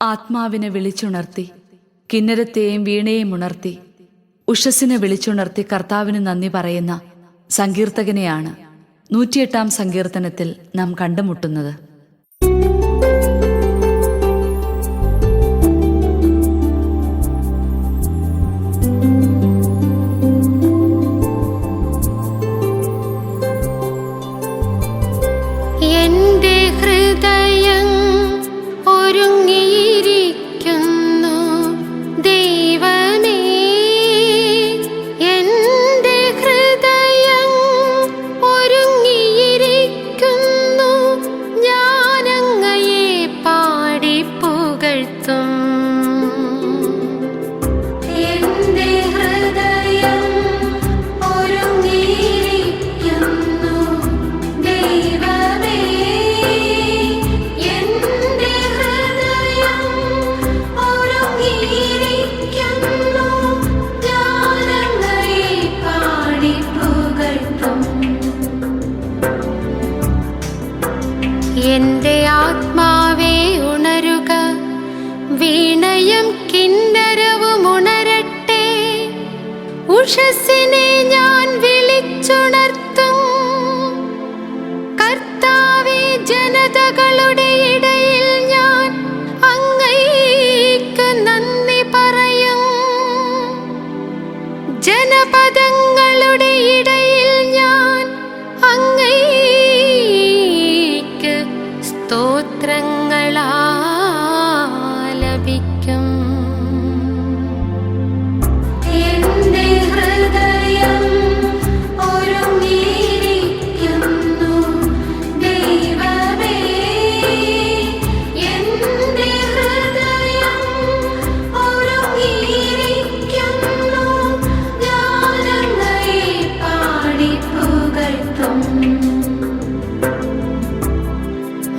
ആത്മാവിനെ വിളിച്ചുണർത്തി കിന്നരത്തെയും വീണയെയും ഉണർത്തി ഉഷസ്സിനെ വിളിച്ചുണർത്തി കർത്താവിന് നന്ദി പറയുന്ന സങ്കീർത്തകനെയാണ് നൂറ്റിയെട്ടാം സങ്കീർത്തനത്തിൽ നാം കണ്ടുമുട്ടുന്നത്.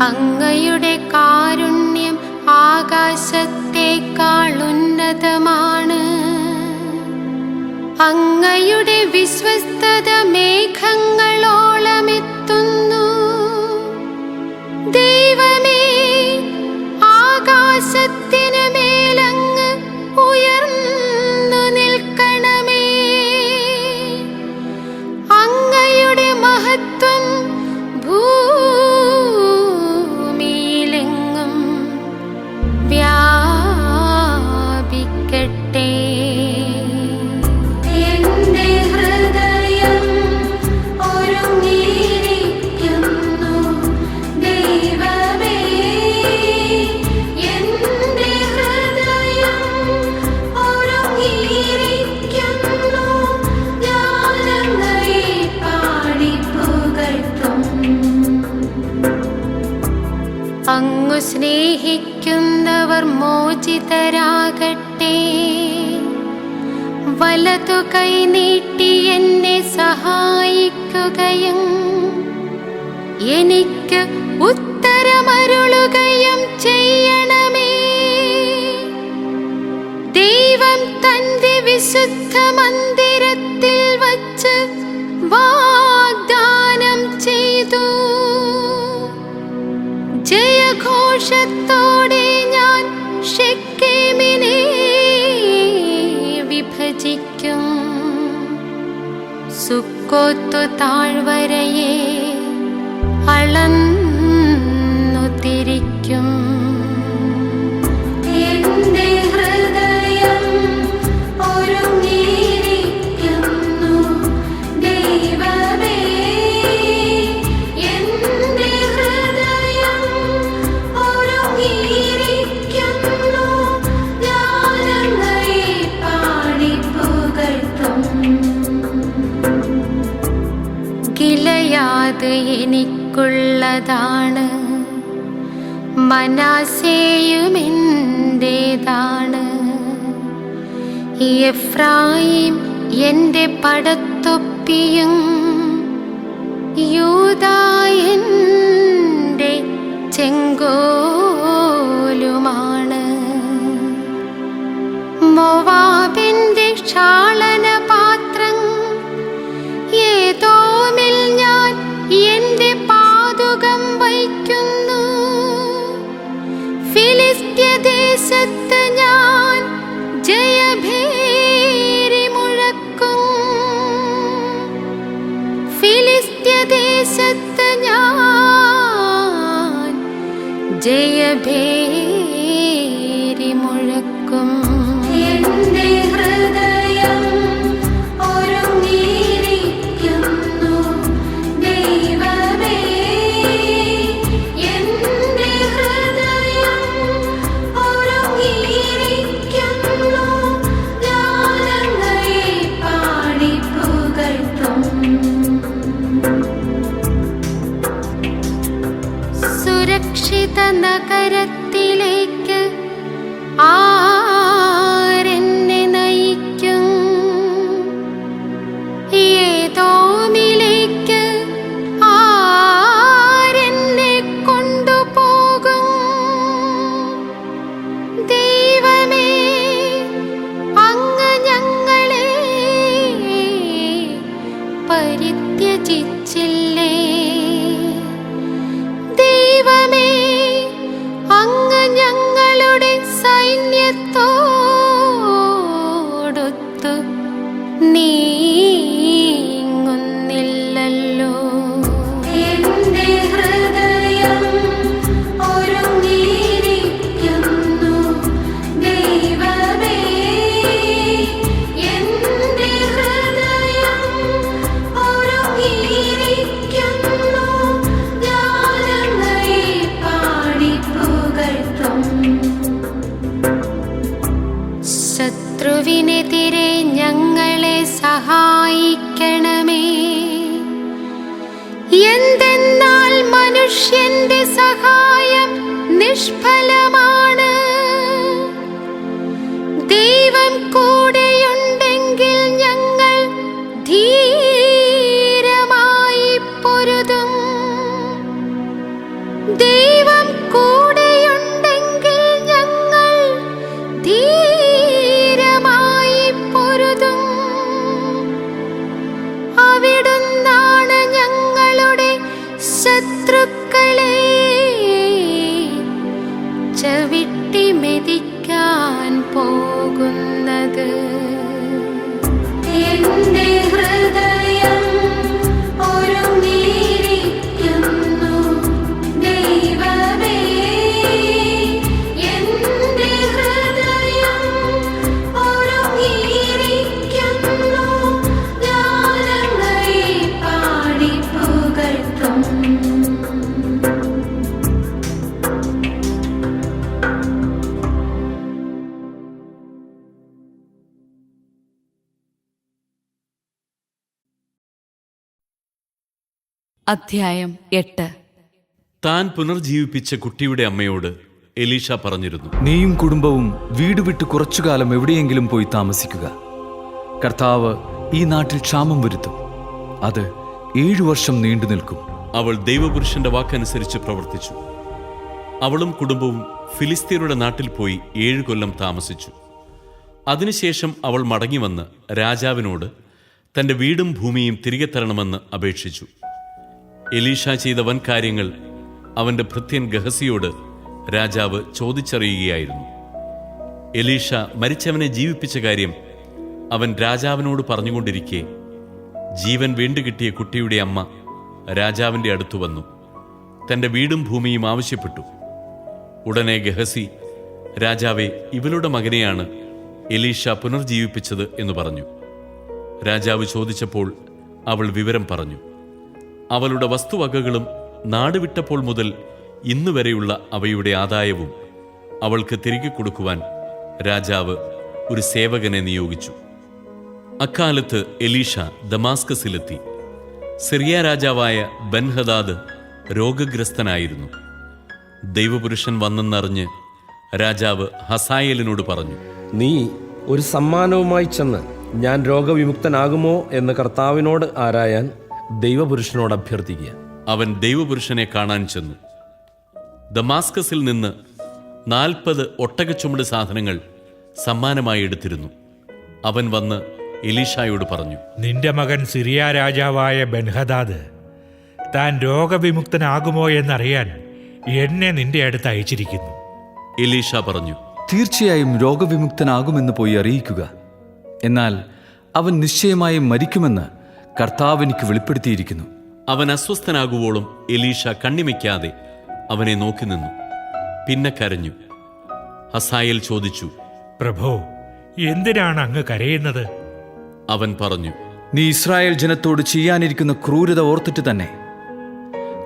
അങ്ങയുടെ കാരുണ്യം ആകാശത്തേക്കാൾ ഉന്നതമാണ്. അങ്ങയുടെ വിശ്വസ്തത മേഘങ്ങളോളമെത്തുന്നു വലതു കൈ നീട്ടി എന്നെ സഹായിക്കുകയും എനിക്ക് ഉത്തരമരുളുകയും ചെയ്യണമേ. ദൈവം തന്റെ വിശുദ്ധ മന്ദിരത്തിൽ വച്ച് വാഗ്ദാനം ചെയ്തു. ജയഘോഷത്തോടെ സുക്കോത്തു താഴ്വരയെ അളന്നു തിരിക്കും. ഗിലയാത് എനിക്കുള്ളതാണ്. മനാസേയും എന്റേതാണ് എഫ്രായിം എന്റെ പടത്തൊപ്പിയും യൂതായന്റെ ചെങ്കോലുമാണ്. മൊവാബിന്റെ ക്ഷാളന ദേശത്ത് ഞാൻ ജയഭേരി മുഴക്കും. ഫിലിസ്ത്യ ദേശത്ത് ഞാൻ ജയഭേരി അധ്യായം എട്ട്. താൻ പുനർജീവിപ്പിച്ച കുട്ടിയുടെ അമ്മയോട് എലീഷ പറഞ്ഞിരുന്നു. നീയും കുടുംബവും വീട് വിട്ട് കുറച്ചുകാലം എവിടെയെങ്കിലും പോയി താമസിക്കുക. കർത്താവ് ഈ നാട്ടിൽ ക്ഷാമം വരുത്തും. അത് ഏഴു വർഷം നീണ്ടു നിൽക്കും. അവൾ ദൈവപുരുഷന്റെ വാക്കനുസരിച്ച് പ്രവർത്തിച്ചു. അവളും കുടുംബവും ഫിലിസ്തീനയുടെ നാട്ടിൽ പോയി ഏഴു കൊല്ലം താമസിച്ചു. അതിനുശേഷം അവൾ മടങ്ങിവന്ന് രാജാവിനോട് തന്റെ വീടും ഭൂമിയും തിരികെ തരണമെന്ന് അപേക്ഷിച്ചു. എലീഷ ചെയ്ത വൻ കാര്യങ്ങൾ അവന്റെ ഭൃത്യൻ ഗഹസിയോട് രാജാവ് ചോദിച്ചറിയുകയായിരുന്നു. എലീഷ മരിച്ചവനെ ജീവിപ്പിച്ച കാര്യം അവൻ രാജാവിനോട് പറഞ്ഞുകൊണ്ടിരിക്കെ ജീവൻ വീണ്ടുകിട്ടിയ കുട്ടിയുടെ അമ്മ രാജാവിന്റെ അടുത്തു വന്നു. തന്റെ വീടും ഭൂമിയും ആവശ്യപ്പെട്ടു. ഉടനെ ഗഹസി രാജാവെ ഇവളുടെ മകനെയാണ് എലീഷ പുനർജീവിപ്പിച്ചത് എന്ന് പറഞ്ഞു. രാജാവ് ചോദിച്ചപ്പോൾ അവൾ വിവരം പറഞ്ഞു. അവളുടെ വസ്തുവകകളും നാടുവിട്ടപ്പോൾ മുതൽ ഇന്നുവരെയുള്ള അവയുടെ ആദായവും അവൾക്ക് തിരികെ കൊടുക്കുവാൻ രാജാവ് ഒരു സേവകനെ നിയോഗിച്ചു. അക്കാലത്ത് എലീഷ ദമാസ്കസിലെത്തി. സിറിയ രാജാവായ ബൻഹദാദ് രോഗഗ്രസ്തനായിരുന്നു. ദൈവപുരുഷൻ വന്നെന്നറിഞ്ഞ് രാജാവ് ഹസായലിനോട് പറഞ്ഞു നീ ഒരു സമ്മാനവുമായി ചെന്ന് ഞാൻ രോഗവിമുക്തനാകുമോ എന്ന് കർത്താവിനോട് ആരായാൻ ദൈവപുരുഷനോട് അഭ്യർത്ഥിക്കുക. അവൻ ദൈവപുരുഷനെ കാണാൻ ചെന്നു. ദമാസ്കസിൽ നിന്ന് നാൽപ്പത് ഒട്ടകച്ചുമട് സാധനങ്ങൾ സമ്മാനമായി എടുത്തിരുന്നു. അവൻ വന്ന് എലീഷായോട് പറഞ്ഞു നിന്റെ മകൻ സിറിയ രാജാവായ ബൻഹദാദ് താൻ രോഗവിമുക്തനാകുമോ എന്നറിയാൻ എന്നെ നിന്റെ അടുത്ത് അയച്ചിരിക്കുന്നു. എലീഷ പറഞ്ഞു തീർച്ചയായും രോഗവിമുക്തനാകുമെന്ന് പോയി അറിയിക്കുക. എന്നാൽ അവൻ നിശ്ചയമായും മരിക്കുമെന്ന് കർത്താവ് എനിക്ക് വെളിപ്പെടുത്തിയിരിക്കുന്നു. അവൻ അസ്വസ്ഥനാകുവോളം എലീഷ കണ്ണിമയ്ക്കാതെ അവനെ നോക്കി നിന്നു. പിന്നെ കരഞ്ഞു. ഹസായൽ ചോദിച്ചു പ്രഭോ എന്തിനാണ് അങ്ങ് കരയുന്നത്? അവൻ പറഞ്ഞു നീ ഇസ്രായേൽ ജനത്തോട് ചെയ്യാനിരിക്കുന്ന ക്രൂരത ഓർത്തിട്ട് തന്നെ.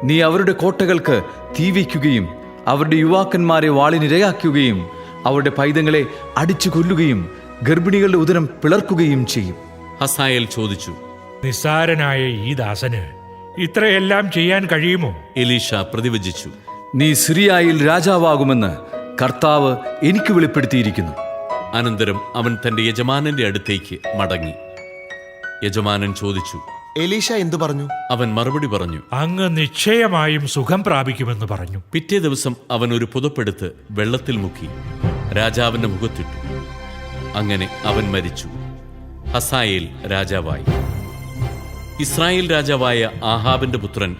നീ അവരുടെ കോട്ടകൾക്ക് തീ വയ്ക്കുകയും അവരുടെ യുവാക്കന്മാരെ വാളിനിരയാക്കുകയും അവരുടെ പൈതങ്ങളെ അടിച്ചു കൊല്ലുകയും ഗർഭിണികളുടെ ഉദരം പിളർക്കുകയും ചെയ്യും. ഹസായൽ ചോദിച്ചു നിസ്സാരനായ ഈ ദാസന് ഇത്രയെല്ലാം ചെയ്യാൻ കഴിയുമോ? എലീഷ പ്രതിവചിച്ചു. നീ സിറിയായിൽ രാജാവാകുമെന്ന് കർത്താവ് എനിക്ക് വെളിപ്പെടുത്തിയിരിക്കുന്നു. അനന്തരം അവൻ തന്റെ യജമാനന്റെ അടുത്തേക്ക് മടങ്ങി. യജമാനൻ ചോദിച്ചു എലീഷ എന്തു പറഞ്ഞു? അവൻ മറുപടി പറഞ്ഞു അങ്ങ് നിശ്ചയമായും സുഖം പ്രാപിക്കുമെന്ന് പറഞ്ഞു. പിറ്റേ ദിവസം അവൻ ഒരു പുതപ്പെടുത്ത് വെള്ളത്തിൽ മുക്കി രാജാവിന്റെ മുഖത്തിട്ടു. അങ്ങനെ അവൻ മരിച്ചു. ഹസായേൽ രാജാവായി. ഇസ്രായേൽ രാജാവായ ആഹാബിന്റെ പുത്രൻ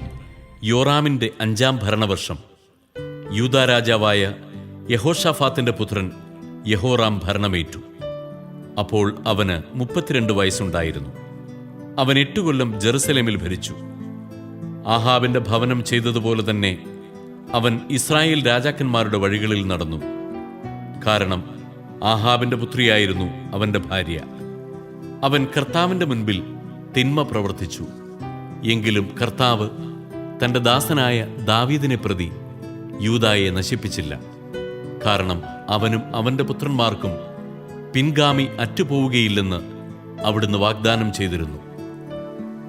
യോറാമിന്റെ അഞ്ചാം ഭരണവർഷം. യൂത രാജാവായ യഹോഷാഫാത്തിന്റെ പുത്രൻ യഹോറാം ഭരണമേറ്റു. അപ്പോൾ അവന് മുപ്പത്തിരണ്ട് വയസ്സുണ്ടായിരുന്നു. അവൻ എട്ടു കൊല്ലം ജെറുസലേമിൽ ഭരിച്ചു. ആഹാബിന്റെ ഭവനം ചെയ്തതുപോലെ തന്നെ അവൻ ഇസ്രായേൽ രാജാക്കന്മാരുടെ വഴികളിൽ നടന്നു. കാരണം ആഹാബിന്റെ പുത്രിയായിരുന്നു അവന്റെ ഭാര്യ. അവൻ കർത്താവിന്റെ മുൻപിൽ തിന്മ പ്രവർത്തിച്ചു. എങ്കിലും കർത്താവ് തന്റെ ദാസനായ ദാവീദിനെ പ്രതി യൂതായെ നശിപ്പിച്ചില്ല. കാരണം അവനും അവന്റെ പുത്രന്മാർക്കും പിൻഗാമി അറ്റുപോവുകയില്ലെന്ന് അവിടുന്ന് വാഗ്ദാനം ചെയ്തിരുന്നു.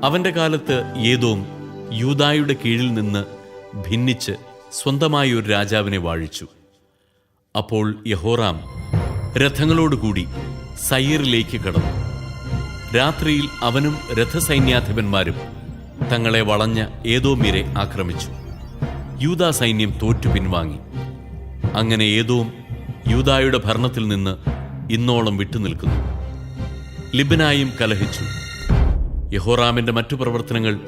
അവന്റെ കാലത്ത് ഏതോം യൂതായുടെ കീഴിൽ നിന്ന് ഭിന്നിച്ച് സ്വന്തമായി ഒരു രാജാവിനെ വാഴിച്ചു. അപ്പോൾ യഹോറാം രഥങ്ങളോടുകൂടി സയ്യറിലേക്ക് കടന്നു. രാത്രിയിൽ അവനും രഥസൈന്യാധിപന്മാരും തങ്ങളെ വളഞ്ഞ ഏതോമിരെ ആക്രമിച്ചു. യൂദാ സൈന്യം തോറ്റു പിൻവാങ്ങി. അങ്ങനെ ഏതോം യൂതായുടെ ഭരണത്തിൽ നിന്ന് ഇന്നോളം വിട്ടുനിൽക്കുന്നു. ലിബനായും കലഹിച്ചു. യഹോറാമിന്റെ മറ്റു പ്രവർത്തനങ്ങൾ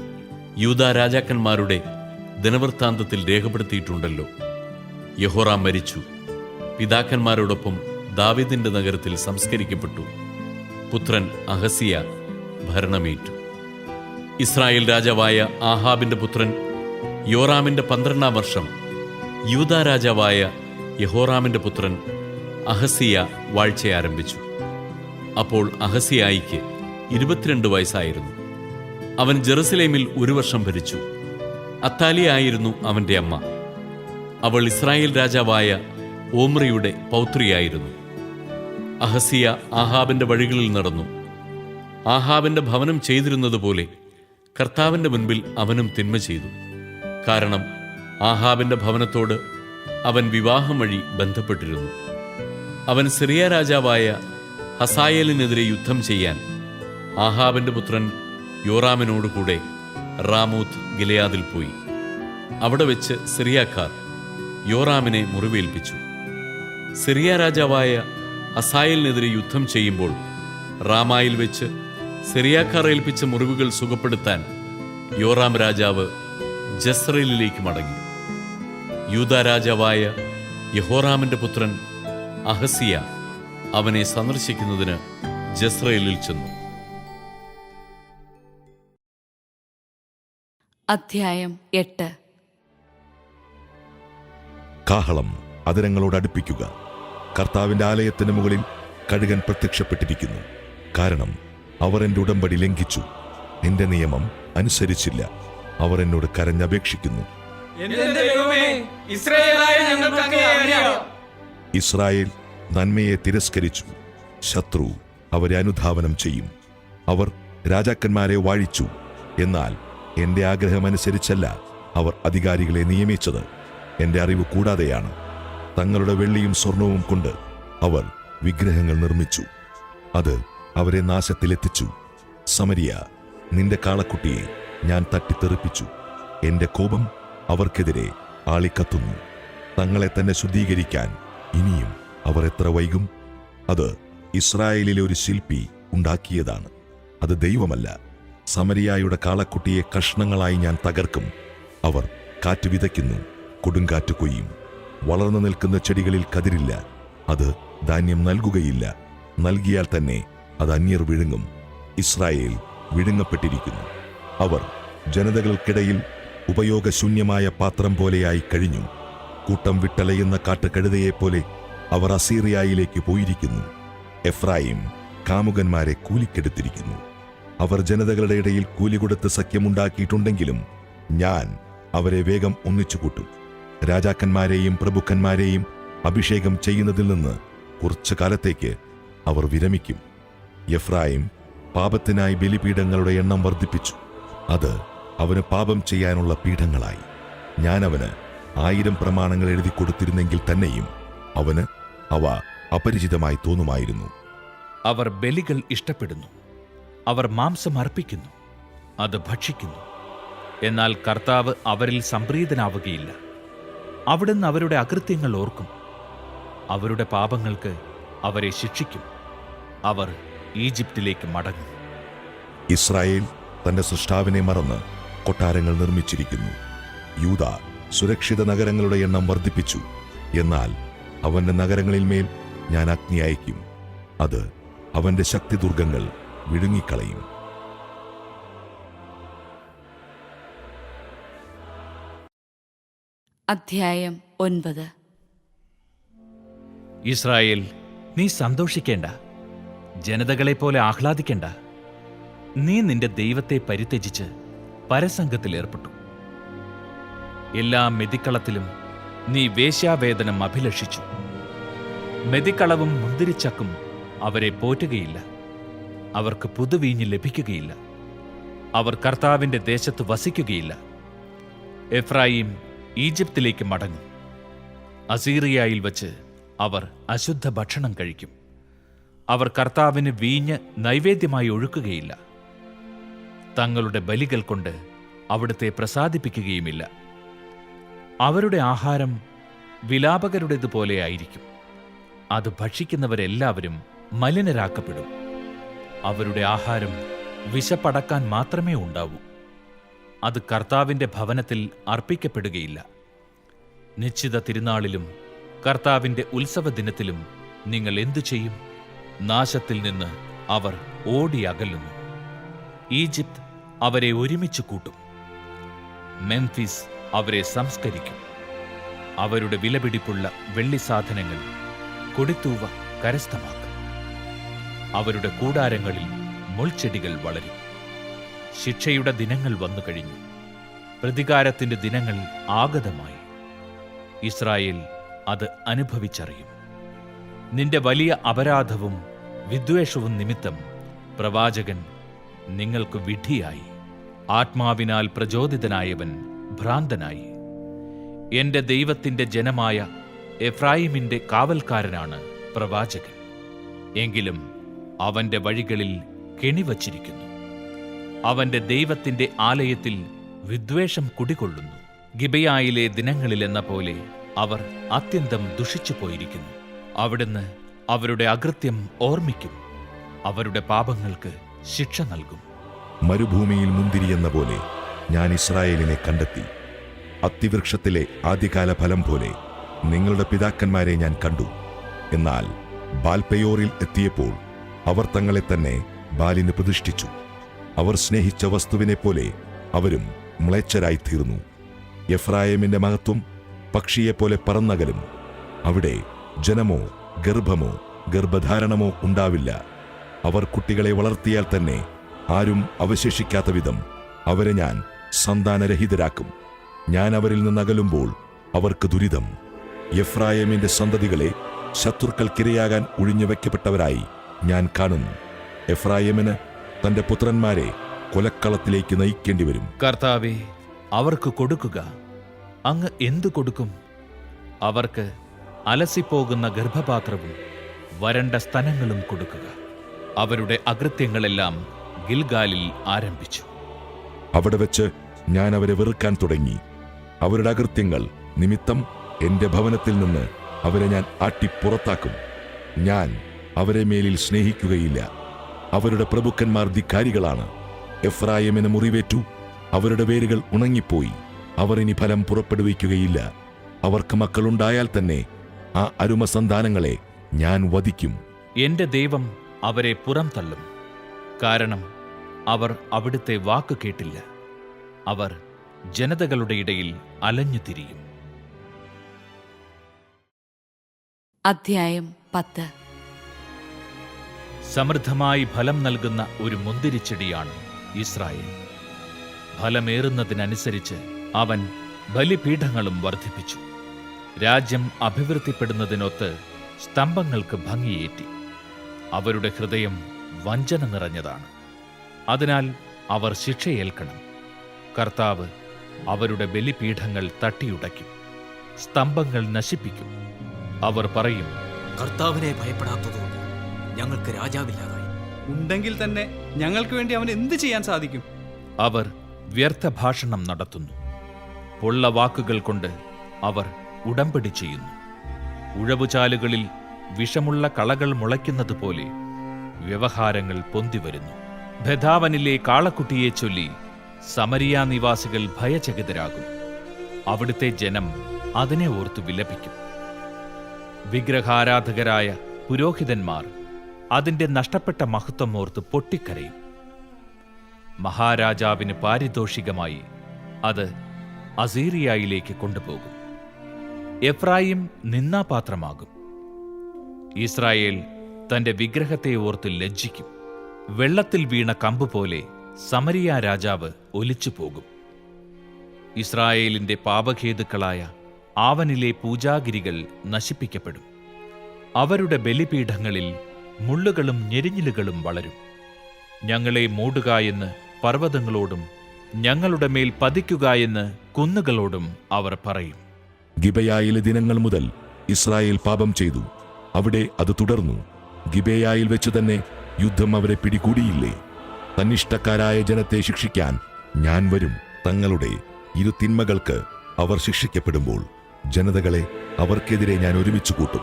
യൂദാ രാജാക്കന്മാരുടെ ദിനവൃത്താന്തത്തിൽ രേഖപ്പെടുത്തിയിട്ടുണ്ടല്ലോ. യഹോറാം മരിച്ചു. പിതാക്കന്മാരോടൊപ്പം ദാവിദിന്റെ നഗരത്തിൽ സംസ്കരിക്കപ്പെട്ടു. പുത്രൻ അഹസിയ ഭരണമേറ്റു. ഇസ്രായേൽ രാജാവായ ആഹാബിന്റെ പുത്രൻ യോറാമിന്റെ പന്ത്രണ്ടാം വർഷം യൂത രാജാവായ യഹോറാമിന്റെ പുത്രൻ അഹസിയ വാഴ്ച ആരംഭിച്ചു. അപ്പോൾ അഹസിയായിക്ക് ഇരുപത്തിരണ്ട് വയസ്സായിരുന്നു. അവൻ ജെറുസലേമിൽ ഒരു വർഷം ഭരിച്ചു. അത്താലിയായിരുന്നു അവന്റെ അമ്മ. അവൾ ഇസ്രായേൽ രാജാവായ ഓമ്രിയുടെ പൗത്രിയായിരുന്നു. അഹസിയ ആഹാബിന്റെ വഴികളിൽ നടന്നു. ആഹാബിന്റെ ഭവനം ചെയ്തിരുന്നതുപോലെ കർത്താവിന്റെ മുൻപിൽ അവനും തിന്മ ചെയ്തു. കാരണം ആഹാബിന്റെ ഭവനത്തോട് അവൻ വിവാഹം വഴി ബന്ധപ്പെട്ടിരുന്നു. അവൻ സിറിയ രാജാവായ ഹസായലിനെതിരെ യുദ്ധം ചെയ്യാൻ ആഹാബിന്റെ പുത്രൻ യോറാമിനോടുകൂടെ റാമൂത്ത് ഗിലയാദിൽ പോയി. അവിടെ വെച്ച് സിറിയാക്കാർ യോറാമിനെ മുറിവേൽപ്പിച്ചു. സിറിയ രാജാവായ ഹസായലിനെതിരെ യുദ്ധം ചെയ്യുമ്പോൾ റാമായിൽ വെച്ച് സിറിയാക്കാർ ഏൽപ്പിച്ച മുറിവുകൾ സുഖപ്പെടുത്താൻ യോറാം രാജാവ് ജസ്രയിലേക്ക് മടങ്ങി. യൂത രാജാവായ യഹോറാമിന്റെ പുത്രൻ അഹസിയ അവനെ സന്ദർശിക്കുന്നതിന് ജസ്രയേലിൽ ചെന്നു. അധ്യായം എട്ട്. കാഹളം അതിരങ്ങളോട് അടുപ്പിക്കുക. കർത്താവിന്റെ ആലയത്തിന് മുകളിൽ കഴുകൻ പ്രത്യക്ഷപ്പെട്ടിരിക്കുന്നു. കാരണം അവർ എന്റെ ഉടമ്പടി ലംഘിച്ചു. എന്റെ നിയമം അനുസരിച്ചില്ല. അവർ എന്നോട് കരഞ്ഞപേക്ഷിക്കുന്നു. ഇസ്രായേൽ നന്മയെ തിരസ്കരിച്ചു. ശത്രു അവരെ അനുധാവനം ചെയ്യും. അവർ രാജാക്കന്മാരെ വാഴിച്ചു. എന്നാൽ എന്റെ ആഗ്രഹമനുസരിച്ചല്ല അവർ അധികാരികളെ നിയമിച്ചത്. എന്റെ അറിവ് കൂടാതെയാണ്. തങ്ങളുടെ വെള്ളിയും സ്വർണവും കൊണ്ട് അവർ വിഗ്രഹങ്ങൾ നിർമ്മിച്ചു. അത് അവരെ നാശത്തിലെത്തിച്ചു. സമരിയ നിന്റെ കാളക്കുട്ടിയെ ഞാൻ തട്ടിത്തെറിപ്പിച്ചു. എന്റെ കോപം അവർക്കെതിരെ ആളിക്കത്തുന്നു. തങ്ങളെ തന്നെ ശുദ്ധീകരിക്കാൻ ഇനിയും അവർ എത്ര വൈകും? അത് ഇസ്രായേലിലെ ഒരു ശില്പി ഉണ്ടാക്കിയതാണ്. അത് ദൈവമല്ല. സമരിയായുടെ കാളക്കുട്ടിയെ കഷ്ണങ്ങളായി ഞാൻ തകർക്കും. അവർ കാറ്റ് വിതയ്ക്കുന്നു കൊടുങ്കാറ്റ് കൊയ്യും. വളർന്നു നിൽക്കുന്ന ചെടികളിൽ കതിരില്ല. അത് ധാന്യം നൽകുകയില്ല. നൽകിയാൽ തന്നെ അത് അന്യർ വിഴുങ്ങും. ഇസ്രായേൽ വിഴുങ്ങപ്പെട്ടിരിക്കുന്നു. അവർ ജനതകൾക്കിടയിൽ ഉപയോഗശൂന്യമായ പാത്രം പോലെയായി കഴിഞ്ഞു. കൂട്ടം വിട്ടലയുന്ന കാട്ടുകഴുതയെപ്പോലെ അവർ അസീറിയയിലേക്ക് പോയിരിക്കുന്നു. എഫ്രായിം കാമുകന്മാരെ കൂലിക്കെടുത്തിരിക്കുന്നു. അവർ ജനതകളുടെ ഇടയിൽ കൂലി കൊടുത്ത് സഖ്യമുണ്ടാക്കിയിട്ടുണ്ടെങ്കിലും ഞാൻ അവരെ വേഗം ഒന്നിച്ചുകൂട്ടും. രാജാക്കന്മാരെയും പ്രഭുക്കന്മാരെയും അഭിഷേകം ചെയ്യുന്നതിൽ നിന്ന് കുറച്ചു കാലത്തേക്ക് അവർ വിരമിക്കും. എഫ്രായിം പാപത്തിനായി ബലിപീഠങ്ങളുടെ എണ്ണം വർദ്ധിപ്പിച്ചു. അത് അവന് പാപം ചെയ്യാനുള്ള പീഠങ്ങളായി. ഞാനവന് ആയിരം പ്രമാണങ്ങൾ എഴുതി കൊടുത്തിരുന്നെങ്കിൽ തന്നെയും അവന് അവ അപരിചിതമായി തോന്നുമായിരുന്നു. അവർ ബലികൾ ഇഷ്ടപ്പെടുന്നു. അവർ മാംസം അർപ്പിക്കുന്നു. അത് ഭക്ഷിക്കുന്നു. എന്നാൽ കർത്താവ് അവരിൽ സംപ്രീതനാവുകയില്ല. അവിടുന്ന് അവരുടെ അകൃത്യങ്ങൾ ഓർക്കും. അവരുടെ പാപങ്ങൾക്ക് അവരെ ശിക്ഷിക്കും. അവർ ഈജിപ്തിലേക്ക് മടങ്ങും. ഇസ്രായേൽ തന്റെ സൃഷ്ടാവിനെ മറന്ന് കൊട്ടാരങ്ങൾ നിർമ്മിച്ചിരിക്കുന്നു. യൂത സുരക്ഷിത നഗരങ്ങളുടെ എണ്ണം വർദ്ധിപ്പിച്ചു. എന്നാൽ അവന്റെ നഗരങ്ങളിൽ മേൽ ഞാൻ അഗ്നി അയക്കും അത് അവന്റെ ശക്തി ദുർഗങ്ങൾ വിഴുങ്ങിക്കളയും. അധ്യായം ഒൻപത്. ഇസ്രായേൽ നീ സന്തോഷിക്കേണ്ട. ജനതകളെ പോലെ ആഹ്ലാദിക്കേണ്ട. നീ നിന്റെ ദൈവത്തെ പരിത്യജിച്ച് പരസംഗത്തിൽ ഏർപ്പെട്ടു. എല്ലാ മെതിക്കളത്തിലും നീ വേശ്യാവേദനം അഭിലഷിച്ചു. മെതിക്കളവും മുന്തിരിച്ചക്കും അവരെ പോറ്റുകയില്ല. അവർക്ക് പുതുവീഞ്ഞ് ലഭിക്കുകയില്ല. അവർ കർത്താവിന്റെ ദേശത്ത് വസിക്കുകയില്ല. എഫ്രായിം ഈജിപ്തിലേക്ക് മടങ്ങും. അസീറിയയിൽ വച്ച് അവർ അശുദ്ധ ഭക്ഷണം കഴിക്കും. അവർ കർത്താവിന് വീഞ്ഞ് നൈവേദ്യമായി ഒഴുക്കുകയില്ല. തങ്ങളുടെ ബലികൾ കൊണ്ട് അവിടുത്തെ പ്രസാദിപ്പിക്കുകയുമില്ല. അവരുടെ ആഹാരം വിലാപകരുടേതുപോലെ ആയിരിക്കും. അത് ഭക്ഷിക്കുന്നവരെല്ലാവരും മലിനരാക്കപ്പെടും. അവരുടെ ആഹാരം വിശപ്പടക്കാൻ മാത്രമേ ഉണ്ടാവൂ. അത് കർത്താവിന്റെ ഭവനത്തിൽ അർപ്പിക്കപ്പെടുകയില്ല. നിശ്ചിത തിരുനാളിലും കർത്താവിന്റെ ഉത്സവ ദിനത്തിലും നിങ്ങൾ എന്തു ചെയ്യും? നാശത്തിൽ നിന്ന് അവർ ഓടി അകലുന്നു. ഈജിപ്ത് അവരെ ഒരുമിച്ച് കൂട്ടും. മെംഫിസ് അവരെ സംസ്കരിക്കും. അവരുടെ വിലപിടിപ്പുള്ള വെള്ളി സാധനങ്ങൾ കൊടിത്തൂവ കരസ്ഥമാക്കും. അവരുടെ കൂടാരങ്ങളിൽ മുൾച്ചെടികൾ വളരും. ശിക്ഷയുടെ ദിനങ്ങൾ വന്നു കഴിഞ്ഞു പ്രതികാരത്തിന്റെ ദിനങ്ങൾ ആഗതമായി. ഇസ്രായേൽ അത് അനുഭവിച്ചറിയും. നിന്റെ വലിയ അപരാധവും വിദ്വേഷവും നിമിത്തം പ്രവാചകൻ നിങ്ങൾക്ക് വിഡ്ഢിയായി. ആത്മാവിനാൽ പ്രചോദിതനായവൻ ഭ്രാന്തനായി. എന്റെ ദൈവത്തിന്റെ ജനമായ എഫ്രായിമിന്റെ കാവൽക്കാരനാണ് പ്രവാചകൻ. എങ്കിലും അവന്റെ വഴികളിൽ കെണിവച്ചിരിക്കുന്നു. അവന്റെ ദൈവത്തിന്റെ ആലയത്തിൽ വിദ്വേഷം കുടികൊള്ളുന്നു. ഗിബയായിലെ ദിനങ്ങളിലെന്ന പോലെ അവർ അത്യന്തം ദുഷിച്ചു പോയിരിക്കുന്നു അവിടുന്ന് അവരുടെ അകൃത്യം ഓർമ്മിക്കും. അവരുടെ പാപങ്ങൾക്ക് ശിക്ഷ നൽകും. മരുഭൂമിയിൽ മുന്തിരിയെന്ന പോലെ ഞാൻ ഇസ്രായേലിനെ കണ്ടെത്തി. അത്തിവൃക്ഷത്തിലെ ആദ്യകാല ഫലം പോലെ നിങ്ങളുടെ പിതാക്കന്മാരെ ഞാൻ കണ്ടു. എന്നാൽ ബാൽപയോറിൽ എത്തിയപ്പോൾ അവർ തങ്ങളെ തന്നെ ബാലിന് പ്രതിഷ്ഠിച്ചു. അവർ സ്നേഹിച്ച വസ്തുവിനെ പോലെ അവരും മ്ലേച്ഛരായി തീർന്നു എഫ്രായമിന്റെ മഹത്വം പക്ഷിയെപ്പോലെ പറന്നകലും. അവിടെ ജനമോ ഗർഭമോ ഗർഭധാരണമോ ഉണ്ടാവില്ല. അവർ കുട്ടികളെ വളർത്തിയാൽ തന്നെ ആരും അവശേഷിക്കാത്ത വിധം അവരെ ഞാൻ സന്താനരഹിതരാക്കും. ഞാൻ അവരിൽ നിന്നകലുമ്പോൾ അവർക്ക് ദുരിതം. എഫ്രായമിന്റെ സന്തതികളെ ശത്രുക്കൾക്കിരയാകാൻ ഒഴിഞ്ഞു വയ്ക്കപ്പെട്ടവരായി ഞാൻ കാണുന്നു. എഫ്രായമിന് തന്റെ പുത്രന്മാരെ കൊലക്കളത്തിലേക്ക് നയിക്കേണ്ടി വരും കർത്താവെ അവർക്ക് കൊടുക്കുക. അങ്ങ് എന്തു കൊടുക്കും? അവർക്ക് അലസിപ്പോകുന്ന ഗർഭപാത്രവും വരണ്ട സ്തനങ്ങളും കൊടുക്കുക. അവരുടെ അകൃത്യങ്ങളെല്ലാം ഗിൽഗാലിൽ ആരംഭിച്ചു. അവിടെ വെച്ച് ഞാൻ അവരെ വെറുക്കാൻ തുടങ്ങി. അവരുടെ അകൃത്യങ്ങൾ നിമിത്തം എന്റെ ഭവനത്തിൽ നിന്ന് അവരെ ഞാൻ ആട്ടി പുറത്താക്കും. ഞാൻ അവരെ മേലിൽ സ്നേഹിക്കുകയില്ല. അവരുടെ പ്രഭുക്കന്മാർ ധിക്കാരികളാണ്. എഫ്രായമിന് മുറിവേറ്റു. അവരുടെ വേരുകൾ ഉണങ്ങിപ്പോയി. അവർ ഇനി ഫലം പുറപ്പെടുവിക്കുകയില്ല. അവർക്ക് മക്കളുണ്ടായാൽ തന്നെ ആ അരുമസന്താനങ്ങളെ ഞാൻ വധിക്കും. എന്റെ ദൈവം അവരെ പുറം തള്ളും. കാരണം അവർ അവിടുത്തെ വാക്ക് കേട്ടില്ല. അവർ ജനതകളുടെ ഇടയിൽ അലഞ്ഞു തിരിയും. അധ്യായം പത്ത്. സമൃദ്ധമായി ഫലം നൽകുന്ന ഒരു മുന്തിരിച്ചെടിയാണ് ഇസ്രായേൽ. ഫലമേറുന്നതിനനുസരിച്ച് അവൻ ബലിപീഠങ്ങളും വർദ്ധിപ്പിച്ചു. രാജ്യം അഭിവൃദ്ധിപ്പെടുന്നതിനൊത്ത് സ്തംഭങ്ങൾക്ക് ഭംഗിയേറ്റി. അവരുടെ ഹൃദയം വഞ്ചന നിറഞ്ഞതാണ്. അതിനാൽ അവർ ശിക്ഷയേൽക്കണം. കർത്താവ് അവരുടെ ബലിപീഠങ്ങൾ തട്ടിയുടയ്ക്കും. സ്തംഭങ്ങൾ നശിപ്പിക്കും. അവർ പറയും കർത്താവിനെ ഭയപ്പെടാത്തതുകൊണ്ട് ഞങ്ങൾക്ക് രാജാവില്ലാതായി. ഉണ്ടെങ്കിൽ തന്നെ ഞങ്ങൾക്ക് വേണ്ടി അവൻ എന്ത് ചെയ്യാൻ സാധിക്കും? അവർ വ്യർത്ഥ ഭാഷണം നടത്തുന്നു. പൊള്ള വാക്കുകൾ കൊണ്ട് അവർ ഉടമ്പടി ചെയ്യുന്നു. ഉഴവുചാലുകളിൽ വിഷമുള്ള കളകൾ മുളയ്ക്കുന്നത് പോലെ വ്യവഹാരങ്ങൾ പൊന്തിവരുന്നു ഭദാവനിലെ കാളക്കുട്ടിയെ ചൊല്ലി സമരിയ നിവാസികൾ ഭയചകിതരാകും. അവിടുത്തെ ജനം അതിനെ ഓർത്തു വിലപിക്കും. വിഗ്രഹാരാധകരായ പുരോഹിതന്മാർ അതിന്റെ നഷ്ടപ്പെട്ട മഹത്വം ഓർത്ത് പൊട്ടിക്കരയും. മഹാരാജാവിന് പാരിതോഷികമായി അത് അസീറിയയിലേക്ക് കൊണ്ടുപോകും. എഫ്രായിം നിന്നാപാത്രമാകും ഇസ്രായേൽ തന്റെ വിഗ്രഹത്തെ ഓർത്ത് ലജ്ജിക്കും. വെള്ളത്തിൽ വീണ കമ്പ് പോലെ സമരിയ രാജാവ് ഒലിച്ചു പോകും. ഇസ്രായേലിന്റെ പാപഖേതുക്കളായ ആവനിലെ പൂജാഗിരികൾ നശിപ്പിക്കപ്പെടും. അവരുടെ ബലിപീഠങ്ങളിൽ മുള്ളുകളും ഞെരിഞ്ഞിലുകളും വളരും. ഞങ്ങളെ മൂടുക എന്ന് പർവതങ്ങളോടും ഞങ്ങളുടെ മേൽ പതിക്കുക എന്ന് കുന്നുകളോടും അവർ പറയും. ഗിബയായിലെ ദിനങ്ങൾ മുതൽ ഇസ്രായേൽ പാപം ചെയ്തു. അവിടെ അത് തുടർന്നു. ഗിബയായിൽ വെച്ച് തന്നെ യുദ്ധം അവരെ പിടികൂടിയില്ലേ? തന്നിഷ്ടക്കാരായ ജനത്തെ ശിക്ഷിക്കാൻ ഞാൻ വരും. തങ്ങളുടെ ഇരു തിന്മകൾക്ക് അവർ ശിക്ഷിക്കപ്പെടുമ്പോൾ ജനതകളെ അവർക്കെതിരെ ഞാൻ ഒരുമിച്ച് കൂട്ടും.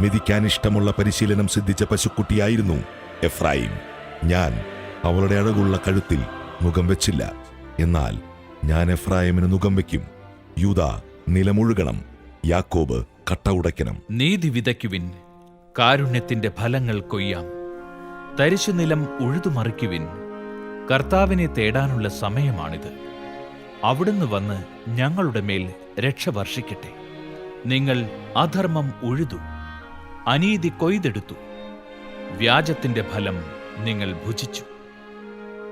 മെതിക്കാൻ ഇഷ്ടമുള്ള പരിശീലനം സിദ്ധിച്ച പശുക്കുട്ടിയായിരുന്നു എഫ്രായിം. ഞാൻ അവളുടെ അഴകുള്ള കഴുത്തിൽ മുഖം വെച്ചില്ല. എന്നാൽ ഞാൻ എഫ്രായിമിന് മുഖം വയ്ക്കും യൂത നിലമുഴുകണം യാക്കോബ് കട്ട ഉടയ്ക്കണം. നീതി വിതയ്ക്കുവിൻ. കാരുണ്യത്തിന്റെ ഫലങ്ങൾ കൊയ്യാം. തരിശു നിലം ഉഴുതുമറിക്കുവിൻ കർത്താവിനെ തേടാനുള്ള സമയമാണിത്. അവിടുന്ന് വന്ന് ഞങ്ങളുടെ മേൽ രക്ഷ വർഷിക്കട്ടെ. നിങ്ങൾ അധർമ്മം ഉഴുതു. അനീതി കൊയ്തെടുത്തു. വ്യാജത്തിന്റെ ഫലം നിങ്ങൾ ഭുജിച്ചു.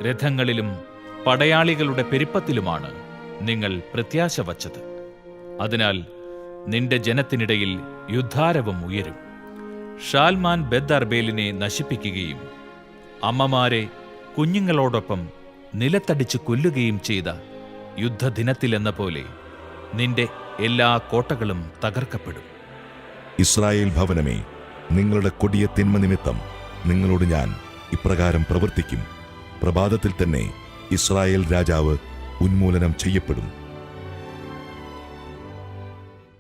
രഥങ്ങളിലും പടയാളികളുടെ പെരുപ്പത്തിലുമാണ് നിങ്ങൾ പ്രത്യാശ വച്ചത്. അതിനാൽ നിന്റെ ജനത്തിനിടയിൽ യുദ്ധാരവം ഉയരും. ഷാൽമാൻ ബെദ്ദർബേലിനെ നശിപ്പിക്കുകയും അമ്മമാരെ കുഞ്ഞുങ്ങളോടൊപ്പം നിലത്തടിച്ച് കൊല്ലുകയും ചെയ്ത യുദ്ധദിനത്തിലെന്ന പോലെ നിന്റെ എല്ലാ കോട്ടകളും തകർക്കപ്പെടും. ഇസ്രായേൽ ഭവനമേ നിങ്ങളുടെ കൊടിയ തിന്മ നിമിത്തം നിങ്ങളോട് ഞാൻ ഇപ്രകാരം പ്രവർത്തിക്കും. പ്രഭാതത്തിൽ തന്നെ ഇസ്രായേൽ രാജാവ് ഉന്മൂലനം ചെയ്യപ്പെടും.